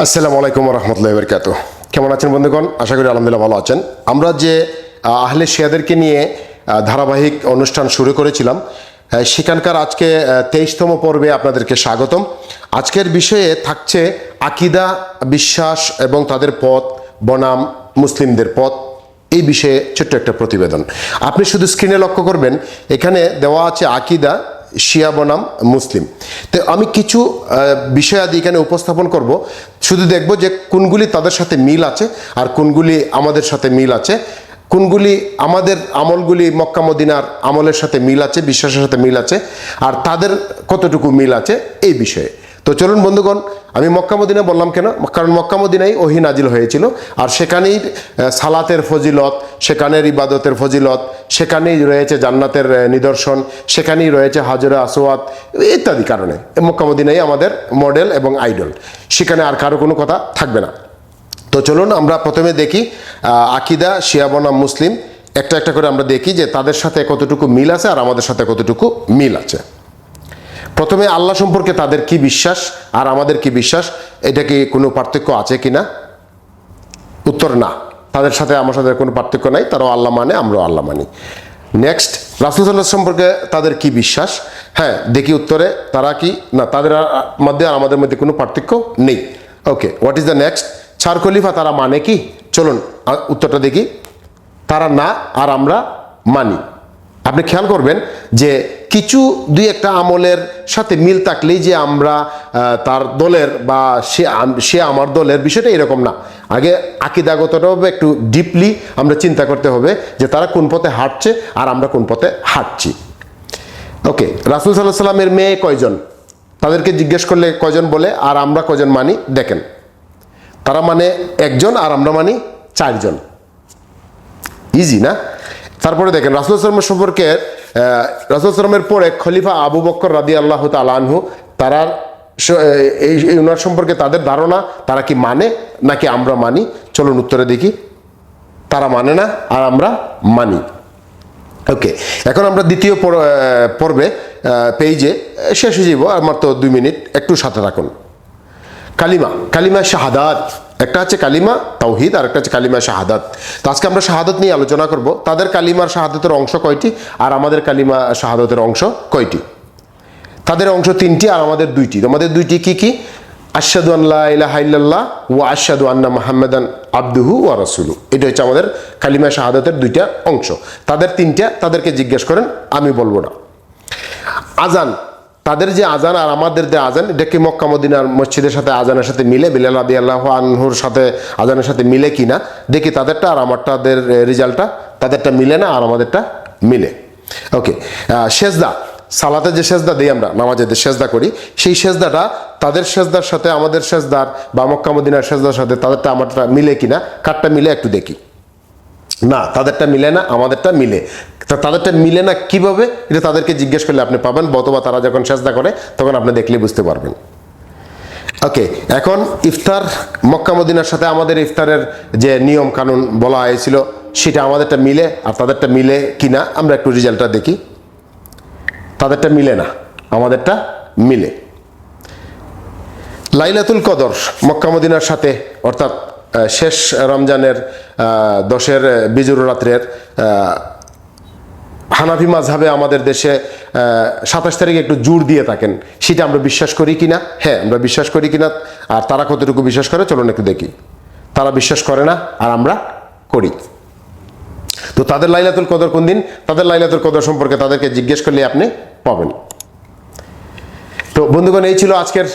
আসসালামু আলাইকুম রহমতুল্লাহ বরকাত কেমন আছেন বন্ধুগণ? আশা করি আলহামদুলিল্লাহ ভালো আছেন। আমরা যে আহলে শিয়াদেরকে নিয়ে ধারাবাহিক অনুষ্ঠান শুরু করেছিলাম সেখানকার আজকে তেইশতম পর্বে আপনাদেরকে স্বাগতম। আজকের বিষয়ে থাকছে আকিদা, বিশ্বাস এবং তাদের পথ, বনাম, মুসলিমদের পথ, এই বিষয়ে ছোট্ট একটা প্রতিবেদন। আপনি শুধু স্ক্রিনে লক্ষ্য করবেন, এখানে দেওয়া আছে আকিদা শিয়া বনাম মুসলিম। তো আমি কিছু বিষয় আদি এখানে উপস্থাপন করব। শুধু দেখব যে কোনগুলি তাদের সাথে মিল আছে আর কোনগুলি আমাদের সাথে মিল আছে। কোনগুলি আমাদের আমলগুলি মক্কা মদিনার আমলের সাথে মিল আছে, বিশ্বাসের সাথে মিল আছে, আর তাদের কতটুকু মিল আছে, এই বিষয়ে। তো চলুন বন্ধুগণ, আমি মক্কা মদিনা বললাম কেন? কারণ মক্কা মদিনাই ওহি নাজিল হয়েছিল। আর সেখানেই সালাতের ফজিলত, সেখানের ইবাদতের ফজিলত, সেখানেই রয়েছে জান্নাতের নিদর্শন, সেখানেই রয়েছে হাজরে আসোয়াত ইত্যাদি কারণে। মক্কা মদিনাই আমাদের মডেল এবং আইডল। সেখানে আর কারও কোনো কথা থাকবে না। তো চলুন আমরা প্রথমে দেখি আকিদা, শিয়া বনাম মুসলিম। একটা একটা করে আমরা দেখি যে তাদের সাথে কতটুকু মিল আছে আর আমাদের সাথে কতটুকু মিল আছে। প্রথমে আল্লাহ সম্পর্কে তাদের কি বিশ্বাস আর আমাদের কি বিশ্বাস, এটা কি কোনো পার্থক্য আছে কি না উত্তর না। তাদের সাথে আমার সাথে কোনো পার্থক্য নাই, তারাও আল্লাহ মানে আমরাও আল্লাহ মানি। নেক্সট রাসুলসাল্লাহ সম্পর্কে তাদের কি বিশ্বাস? হ্যাঁ দেখি উত্তরে, তারা কি? না, তাদের মধ্যে আর আমাদের মধ্যে কোনো পার্থক্য নেই। Okay what is the next চার খলিফা তারা মানে কি? চলুন উত্তরটা দেখি। তারা না আর আমরা মানি। আপনি খেয়াল করবেন যে কিছু দুই একটা আমলের সাথে মিল থাকলেই যে আমরা তার দলের বা সে সে আমার দলের বিষয়টা এরকম না। আগে আকিদাগতভাবে একটু ডিপলি আমরা চিন্তা করতে হবে যে তারা কোন পথে হাঁটছে আর আমরা কোন পথে হাঁটছি। ওকে রাসুল সাল্লাহ সাল্লামের মেয়ে কয়জন? তাদেরকে জিজ্ঞেস করলে কয়জন বলে, আর আমরা কয়জন মানি? দেখেন, তারা মানে একজন আর আমরা মানি চারজন। ইজি না? তারপরে দেখেন, রাসুল সাল্লাম সম্পর্কে রাসুল পরে খলিফা আবু বক্কর রাদি আল্লাহ তালানহু তারা এই ওনার সম্পর্কে তাদের ধারণা, তারা কি মানে নাকি আমরা মানি? চলুন উত্তরে দেখি। তারা মানে না, আর আমরা মানি। ওকে, এখন আমরা দ্বিতীয় পর- পর্বে পেইজে শেষ হয়ে যাব আমার তো দুই মিনিট, একটু সাথে রাখুন কালিমা কালিমা শাহাদাত। একটা হচ্ছে কালিমা তাওহিদ আর একটা হচ্ছে কালিমা শাহাদাত। তো আজকে আমরা শাহাদত নিয়ে আলোচনা করব। তাদের কালিমার শাহাদতের অংশ কয়টি? আর আমাদের কালিমা শাহাদতের অংশ কয়টি? তাদের অংশ তিনটি, আর আমাদের দুইটি। আমাদের দুইটি কি কি? আশাদু আল্লাহ ইলাহা ও আশাদু আন্না মাহমেদান আব্দুহু ওয়া রাসুলু এটা হচ্ছে আমাদের কালিমা শাহাদতের দুইটা অংশ। তাদের তিনটা, তাদেরকে জিজ্ঞেস করেন, আমি বলব না। আজান তাদের যে আজান আর আমাদের যে আজান, এটা কি মক্কা মদিনার মসজিদের সাথে আজানের সাথে মিলে? বিলাল আদি আল্লাহ আনহুর সাথে আজানের সাথে মিলে কি না? দেখি তাদেরটা আর আমারটাদের রেজাল্টটা। তাদেরটা মিলে না আর আমাদেরটা মিলে? ওকে সেজদা। সালাতে যে সেজদা দিই আমরা নামাজে যে সেজদা করি, সেই সেজদাটা তাদের সেজদার সাথে আমাদের সেজদার বা মক্কা মদিনার সেজদার সাথে তাদেরটা, আমারটা মিলে কিনা কারটা মিলে একটু দেখি। না, তাদেরটা মিলে না, আমাদেরটা মিলে। তা তাদেরটা মিলে না কীভাবে? এটা তাদেরকে জিজ্ঞেস করলে আপনি পাবেন, অথবা তারা যখন চেষ্টা করে, তখন আপনি দেখলে বুঝতে পারবেন। ওকে, এখন ইফতার, মক্কা মদিনার সাথে আমাদের ইফতারের যে নিয়ম কানুন বলা হয়েছিল, সেটা আমাদেরটা মিলে, আর তাদেরটা মিলে কিনা, আমরা একটু রেজাল্টটা দেখি। তাদেরটা মিলে না, আমাদেরটা মিলে। লাইলাতুল কদর, মক্কা মদিনার সাথে, অর্থাৎ শেষ রমজানের দশের বিজুর রাত্রের হানাফি মাঝহাবে আমাদের দেশে সাতাশ তারিখে একটু জোর দিয়ে থাকেন। সেটা আমরা বিশ্বাস করি কিনা? হ্যাঁ আমরা বিশ্বাস করি কিনা? আর তারা কতটুকু বিশ্বাস করে? চলুন একটু দেখি। তারা বিশ্বাস করে না, আর আমরা করি। তো তাদের লাইলাতুল কদর কোন দিন? তাদের লাইলাতুল কদর সম্পর্কে তাদেরকে জিজ্ঞেস করলে আপনি পাবেন। তো বন্ধুগণ, এই ছিল আজকের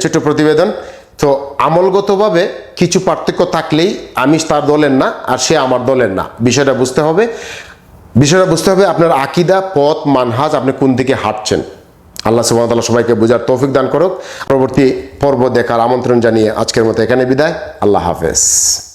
ছোট্ট প্রতিবেদন। তো আমলগতভাবে কিছু পার্থক্য থাকলেই আমি তার দলের না আর সে আমার দলের না। বিষয়টা বুঝতে হবে। বিষয়টা বুঝতে হবে আপনার আকিদা, পথ, মানহাজ আপনি কোন দিকে হাঁটছেন। আল্লাহ সুবাহতাল্লাহ সবাইকে বোঝার তৌফিক দান করুক। পরবর্তী পর্ব দেখার আমন্ত্রণ জানিয়ে আজকের মতো এখানে বিদায়। আল্লাহ হাফেজ।